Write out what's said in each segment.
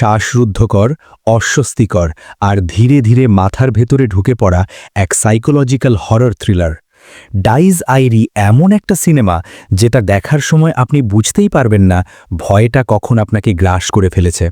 শ্বাসরুদ্ধকর, অস্বস্তিকর আর ধীরে ধীরে মাথার ভেতরে ঢুকে পড়া এক psychological horror thriller Dies Irae এমন একটা সিনেমা যেটা দেখার সময় আপনি বুঝতেই পারবেন না ভয়টা কখন আপনাকে গ্রাস করে ফেলেছে।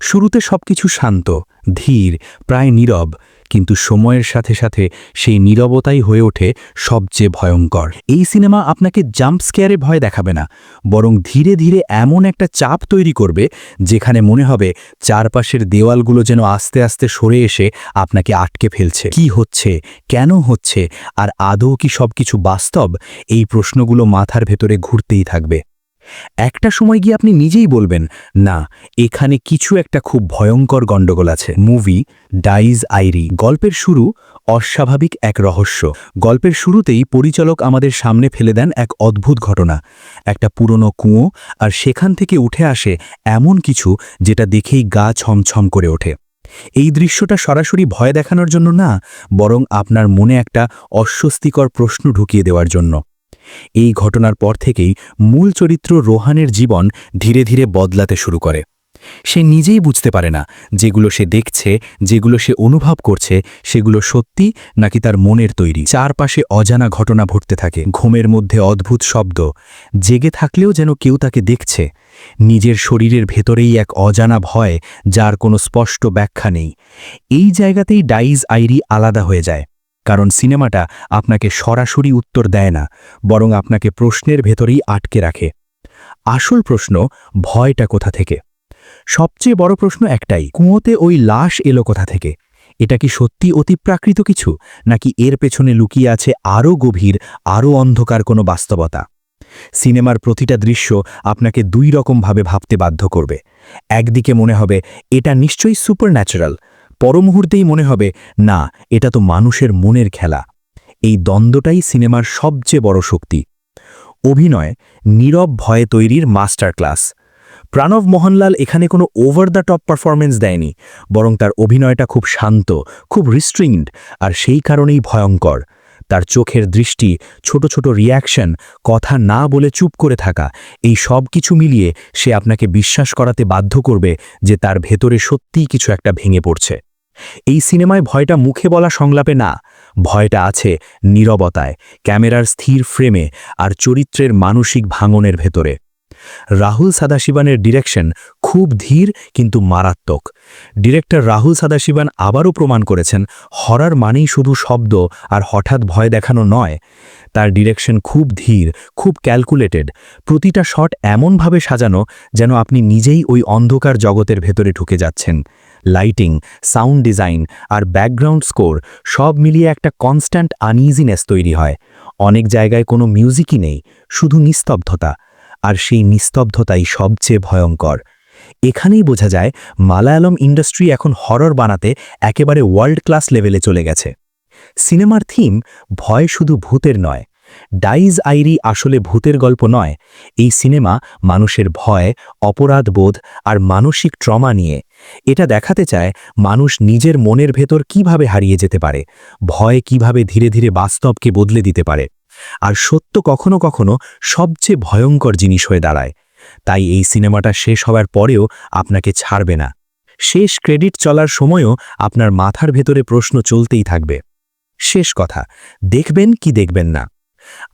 শুরুতে সবকিছু শান্ত, ধীর, প্রায় নীরব, কিন্তু সময়ের সাথে সাথে সেই নীরবতাই হয়ে ওঠে সবচেয়ে ভয়ঙ্কর। এই সিনেমা আপনাকে জাম্প স্কেয়ারে ভয় দেখাবে না, বরং ধীরে ধীরে এমন একটা চাপ তৈরি করবে যেখানে মনে হবে চারপাশের দেওয়ালগুলো যেন আস্তে আস্তে সরে এসে আপনাকে আটকে ফেলছে। কি হচ্ছে? কেন হচ্ছে? আর আদৌ কি সবকিছু বাস্তব? এই প্রশ্নগুলো মাথার ভেতরে ঘুরতেই থাকবে। একটা সময় গিয়ে আপনি নিজেই বলবেন, না, এখানে কিছু একটা খুব ভয়ঙ্কর গণ্ডগোল আছে। মুভি, ডাইজ আইরি, গল্পের শুরু, অস্বাভাবিক এক রহস্য। গল্পের শুরুতেই পরিচালক আমাদের সামনে ফেলে দেন এক অদ্ভুত ঘটনা। একটা পুরনো কুঁয়ো আর সেখান থেকে উঠে আসে এমন কিছু যেটা দেখেই গা ছমছম করে ওঠে। এই দৃশ্যটা সরাসরি ভয় দেখানোর জন্য না, বরং আপনার মনে একটা অস্বস্তিকর প্রশ্ন ঢুকিয়ে দেওয়ার জন্য। এই ঘটনার পর থেকেই মূল চরিত্র রোহানের জীবন ধীরে ধীরে বদলাতে শুরু করে। সে নিজেই বুঝতে পারে না যেগুলো সে দেখছে, যেগুলো সে অনুভব করছে, সেগুলো সত্যি নাকি তার মনের তৈরি। চারপাশে অজানা ঘটনা ঘটতে থাকে। ঘুমের মধ্যে অদ্ভুত শব্দ। জেগে থাকলেও যেন কেউ তাকে দেখছে। নিজের শরীরের ভেতরেই এক অজানা ভয়, যার কোনো স্পষ্ট ব্যাখ্যা নেই। এই জায়গাতেই ডাইজ আইরি আলাদা হয়ে যায়। কারণ সিনেমাটা আপনাকে সরাসরি উত্তর দেয় না, বরং আপনাকে প্রশ্নের ভেতরেই আটকে রাখে। আসল প্রশ্ন, ভয়টা কোথা থেকে? সবচেয়ে বড় প্রশ্ন একটাই, কুঁয়োতে ওই লাশ এলো কোথা থেকে? এটা কি সত্যি অতিপ্রাকৃত কিছু, নাকি এর পেছনে লুকিয়ে আছে আরও গভীর, আরও অন্ধকার কোনো বাস্তবতা? সিনেমার প্রতিটা দৃশ্য আপনাকে দুই রকমভাবে ভাবতে বাধ্য করবে। একদিকে মনে হবে, এটা নিশ্চয়ই সুপার ন্যাচারাল পরমুহূর্তেই মনে হবে, না, এটা তো মানুষের মনের খেলা। এই দ্বন্দ্বটাই সিনেমার সবচেয়ে বড় শক্তি। অভিনয়, নীরব ভয়ে তৈরির মাস্টার ক্লাস প্রাণব মোহনলাল এখানে কোনো ওভার দ্য টপ পারফরমেন্স দেয়নি, বরং তার অভিনয়টা খুব শান্ত, খুব রিস্ট্রিংড আর সেই কারণেই ভয়ঙ্কর। তার চোখের দৃষ্টি, ছোট ছোট রিয়াকশন কথা না বলে চুপ করে থাকা, এই সব কিছু মিলিয়ে সে আপনাকে বিশ্বাস করাতে বাধ্য করবে যে তার ভেতরে সত্যিই কিছু একটা ভেঙে পড়ছে। এই সিনেমায় ভয়টা মুখে বলা সংলাপে না, ভয়টা আছে নীরবতায়, ক্যামেরার স্থির ফ্রেমে আর চরিত্রের মানসিক ভাঙনের ভেতরে। রাহুল সাদাশিবানের ডিরেকশন খুব ধীর কিন্তু মারাত্মক। ডিরেক্টর রাহুল সাদাশিবান আবারও প্রমাণ করেছেন, হরার মানেই শুধু শব্দ আর হঠাৎ ভয় দেখানো নয়। তার ডিরেকশন খুব ধীর, খুব ক্যালকুলেটেড, প্রতিটা শট এমনভাবে সাজানো যেন আপনি নিজেই ওই অন্ধকার জগতের ভেতরে ঢুকে যাচ্ছেন। লাইটিং সাউন্ড ডিজাইন আর ব্যাকগ্রাউন্ড স্কোর সব মিলিয়ে একটা কনস্ট্যান্ট আনইজিনেস তৈরি হয়। অনেক জায়গায় কোনো মিউজিকই নেই, শুধু নিস্তব্ধতা। আর সেই নিস্তব্ধতাই সবচেয়ে ভয়ঙ্কর। এখানেই বোঝা যায় মালায়ালম ইন্ডাস্ট্রি এখন হরর বানাতে একেবারে ওয়ার্ল্ড ক্লাস লেভেলে চলে গেছে। সিনেমার থিম ভয় শুধু ভূতের নয় ডাইজ আইরি আসলে ভূতের গল্প নয়, এই সিনেমা মানুষের ভয় অপরাধবোধ আর মানসিক ট্রমা নিয়ে। এটা দেখাতে চায় মানুষ নিজের মনের ভেতর কীভাবে হারিয়ে যেতে পারে, ভয় কীভাবে ধীরে ধীরে বাস্তবকে বদলে দিতে পারে। আর সত্য কখনো কখনো সবচেয়ে ভয়ঙ্কর জিনিস হয়ে দাঁড়ায়। তাই এই সিনেমাটা শেষ হওয়ার পরেও আপনাকে ছাড়বে না। শেষ ক্রেডিট চলার সময়ও আপনার মাথার ভেতরে প্রশ্ন চলতেই থাকবে। শেষ কথা, দেখবেন কি দেখবেন না।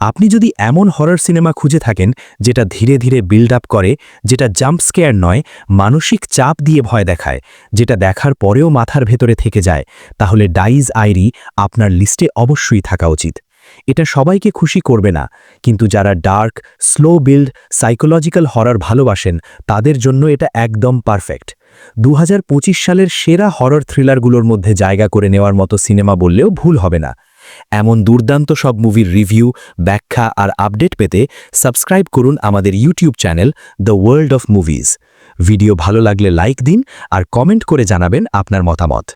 আপনি যদি এমন হরর সিনেমা খুঁজে থাকেন, যেটা ধীরে ধীরে বিল্ড আপ করে, যেটা জাম্প স্কেয়ার নয়, মানসিক চাপ দিয়ে ভয় দেখায়, যেটা দেখার পরেও মাথার ভেতরে থেকে যায়, তাহলে ডাইজ আইরি আপনার লিস্টে অবশ্যই থাকা উচিত। এটা সবাইকে খুশি করবে না, কিন্তু যারা dark slow build psychological horror ভালোবাসেন, তাদের জন্য এটা একদম পারফেক্ট দু হাজার পঁচিশ সালের সেরা হরর থ্রিলারগুলোর মধ্যে জায়গা করে নেওয়ার মতো সিনেমা বললেও ভুল হবে না। এমন দুর্দান্ত সব মুভির রিভিউ, ব্যাখ্যা আর আপডেট পেতে সাবস্ক্রাইব করুন আমাদের YouTube channel the world of movies. Video ভালো লাগলে লাইক দিন আর কমেন্ট করে জানাবেন আপনার মতামত।